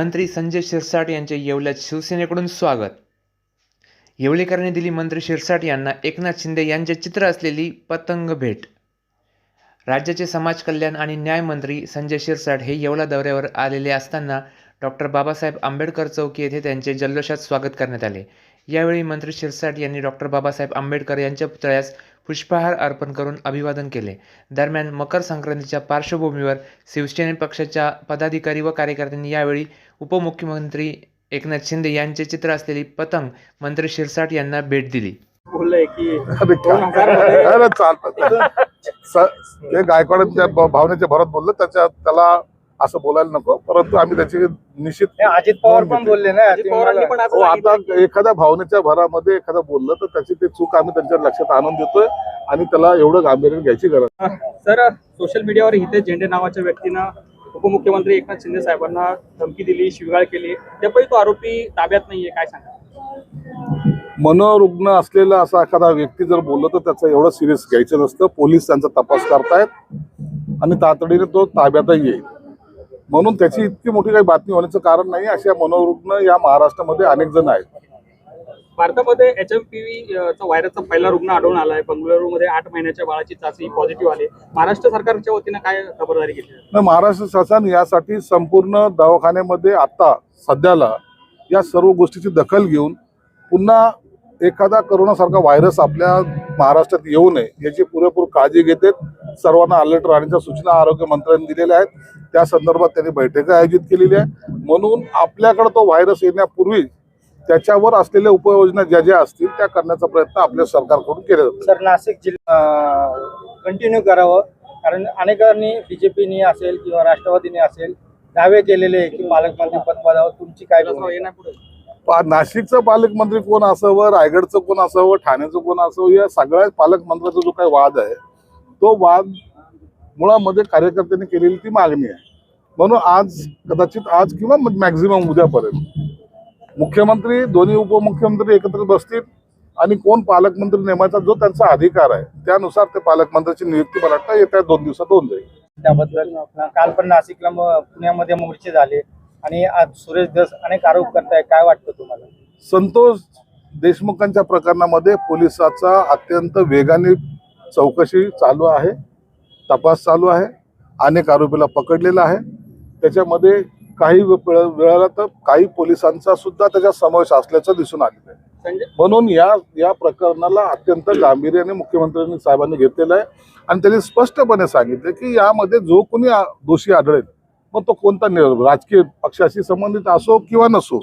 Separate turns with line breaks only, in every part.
मंत्री संजय शिरसाट यांचे येवल्यात शिवसेनेकडून स्वागत. येवलेकरांनी दिली मंत्री शिरसाट यांना एकनाथ शिंदे यांचे चित्र असलेली पतंग भेट. राज्याचे समाज कल्याण आणि न्यायमंत्री संजय शिरसाट हे येवला दौऱ्यावर आलेले असताना डॉक्टर बाबासाहेब आंबेडकर चौक येथे त्यांचे जल्लोषात स्वागत करण्यात आले. यावेळी मंत्री शिरसाट यांनी डॉक्टर बाबासाहेब आंबेडकर यांच्या पुतळ्यास पुष्पहार अर्पण करून अभिवादन केले. दरम्यान मकर संक्रांतीच्या पार्श्वभूमीवर शिवसेने पक्षाच्या पदाधिकारी व कार्यकर्त्यांनी यावेळी उपमुख्यमंत्री एकनाथ शिंदे यांचे चित्र असलेली पतंग मंत्री शिरसाट यांना भेट दिली.
ते गायकवाडांच्या भावनेच्या भरात बोललं त्याच्या त्याला असं बोलायला नको. परंतु आम्ही त्याची निश्चित
अजित पवार पण बोलले ना
हो आता एखाद्या भावनेच्या भरामध्ये एखादं बोललं तर त्याची ते चूक आम्ही त्यांच्या लक्षात आणून देतोय आणि त्याला एवढं गांभीर्याने घ्यायची गरज.
सर सोशल मीडियावर हितेश झेंडे नावाच्या व्यक्तीनं उपमुख्यमंत्री एकनाथ शिंदे साहेबांना धमकी दिली शिवगाळ केली. त्यापैकी तो आरोपी ताब्यात नाहीये काय सांगा?
मनोरुग्ण असलेला असा एखादा व्यक्ती जर बोललं तर त्याचं एवढं सिरियस घ्यायचं नसतं. पोलीस त्यांचा तपास करतायत आणि तातडीने तो ताब्यातही येईल. म्हणून त्याची इतकी मोठी काही बातमी होण्याचं कारण नाही अशा मनोरुग्ण या महाराष्ट्रामध्ये अनेक जण आहेत.
भारतामध्ये एच एम पी व्ही चा व्हायरसचा पहिला रुग्ण आढळून आलाय बंगळुरूमध्ये आठ महिन्याच्या बाळाची चाचणी पॉझिटिव्ह आली. महाराष्ट्र सरकारच्या वतीनं काय खबरदारी घेतली?
न महाराष्ट्र शासन यासाठी संपूर्ण दवाखान्यामध्ये आता सध्याला या सर्व गोष्टीची दखल घेऊन पुन्हा एखादा करोनासारखा व्हायरस आपल्या महाराष्ट्रात येऊ नये याची पुरेपूर काळजी घेते सर्वांना अलर्ट राहण्याच्या सूचना आरोग्य मंत्र्यांनी दिलेल्या आहेत. त्या संदर्भात त्यांनी बैठक आयोजित केलेली आहे म्हणून आपल्याकडे तो व्हायरस येण्यापूर्वी त्याच्यावर असलेल्या उपाययोजना ज्या ज्या असतील त्या करण्याचा प्रयत्न आपल्या सरकारकडून केला जातो
सर नाशिक जिल्हा कंटिन्यू करावं. कारण अनेकांनी बीजेपीने असेल किंवा राष्ट्रवादीने असेल दावे केलेले की पालकमंत्री पदपदावर तुमची काय आहे?
येण्यापुढे.
पा- नाशिकचं पालकमंत्री कोण असावं रायगडचं कोण असावं ठाण्याचं कोण असावं या सगळ्या पालकमंत्र्याचा जो काही वाद आहे तो वाद मुळामध्ये कार्यकर्त्यांनी केलेली ती मागणी आहे. म्हणून आज कदाचित आज किंवा मॅक्झिमम उद्यापर्यंत मुख्यमंत्री दोन्ही उपमुख्यमंत्री एकत्र बसतील आणि कोण पालकमंत्री नेमायचा जो त्यांचा अधिकार आहे त्यानुसार ते पालकमंत्र्याची नियुक्ती मला वाटतं येत्या दोन दिवसात होऊन जाईल.
त्याबद्दल काल पण नाशिकला पुण्यामध्ये मोर्चे झाले. आणि आज सुरेश धस अनेक आरोप करताय. काय वाटतं तुम्हाला?
संतोष देशमुखांच्या प्रकरणामध्ये पोलिसाचा अत्यंत वेगाने चौकशी चालू आहे तपास चालू आहे अनेक आरोपीला पकडलेला आहे. त्याच्यामध्ये काही वेळ- वेळाला तर काही पोलिसांचा सुद्धा त्याच्यात समावेश असल्याचं दिसून आलेलं आहे. म्हणून या या प्रकरणाला अत्यंत गांभीर्याने मुख्यमंत्र्यांनी साहेबांनी घेतलेलं आहे. आणि त्यांनी स्पष्टपणे सांगितलं की यामध्ये जो कोणी दोषी आढळेल मग तो कोणता राजकीय पक्षाशी संबंधित असो किंवा नसो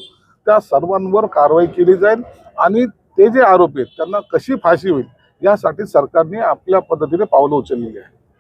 त्या सर्वांवर कारवाई केली जाईल आणि ते जे आरोपी आहेत त्यांना कशी फाशी होईल यासाठी सरकारने आपल्या पद्धतीने पावलं उचललेली आहे